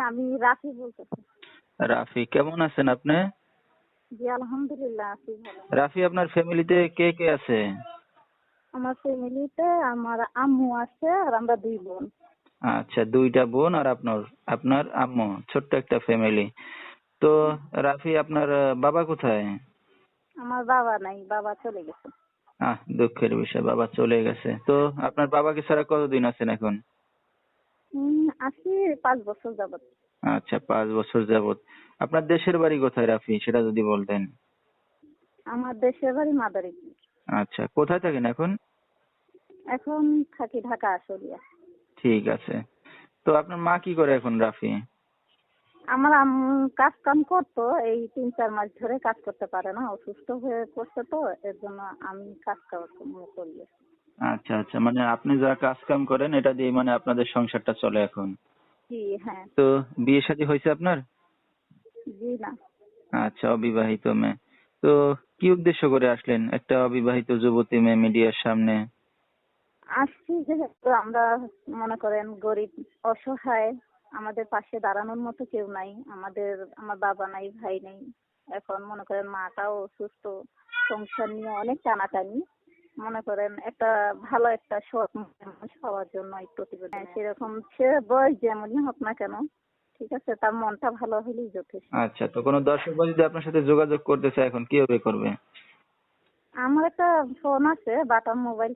আমি রাফি বলতেছি। রাফি কেমন আছেন আপনি? জি আলহামদুলিল্লাহ আছি ভালো। রাফি আপনার ফ্যামিলিতে কে কে আছে? আমার ফ্যামিলিতে আমার আম্মু আছে আর আমরা দুই বোন। আচ্ছা দুইটা বোন আর আপনার আপনার আম্মু ছোট্ট একটা ফ্যামিলি। তো রাফি আপনার বাবা কোথায়? আমার বাবা নাই বাবা চলে গেছে। আহ দুঃখের বিষয় বাবা চলে গেছে। তো আপনার বাবাকে ছাড়া কতদিন আছেন এখন? আছি পাঁচ বছর যাবত আচ্ছা পাঁচ বছর যাবত আপনার দেশের বাড়ি কোথায় রাফি সেটা যদি বলতেন? আমার দেশের বাড়ি মাদারীপুর। আচ্ছা কোথায় থাকেন এখন? এখন থাকি ঢাকা আশুলিয়া। ঠিক আছে। তো আপনার মা কি করে এখন রাফি? আমার কাজ কাম করতো এই তিন চার মাস ধরে কাজ করতে পারে না অসুস্থ হয়ে পড়ছে তো এর জন্য আমি কাজ কর্ম করি। আচ্ছা আচ্ছা। মানে আপনি যা কাজ কাম করেন এটা দিয়ে মানে আপনাদের সংসারটা চলে এখন। জি হ্যাঁ। তো বিয়ে শাদী হয়েছে আপনার? জি না। আচ্ছা অবিবাহিত মেয়ে। তো কি উদ্দেশ্য করে আসলেন একটা অবিবাহিত যুবতী মেয়ে মিডিয়ার সামনে? আসছি যেহেতু আমরা মনে করেন গরিব অসহায় আমাদের পাশে দাঁড়ানোর মতো কেউ নাই। আমাদের আমার বাবা নাই ভাই নাই। এখন মনে করেন মাটাও অসুস্থ। সংসার নিয়ে অনেক টানাটানি। মনে করেন একটা ভালো একটা সৎ মানুষ হওয়ার জন্য এই প্রতিবেদন। সেরকম সে বয়স যেমনই হোক না কেন ঠিক আছে তার মনটা ভালো হলেই যথেষ্ট। আচ্ছা তো কোনো দর্শক যদি আপনার সাথে যোগাযোগ করতে চায় এখন কীভাবে করবে? আমার একটা ফোন আছে বাটন মোবাইল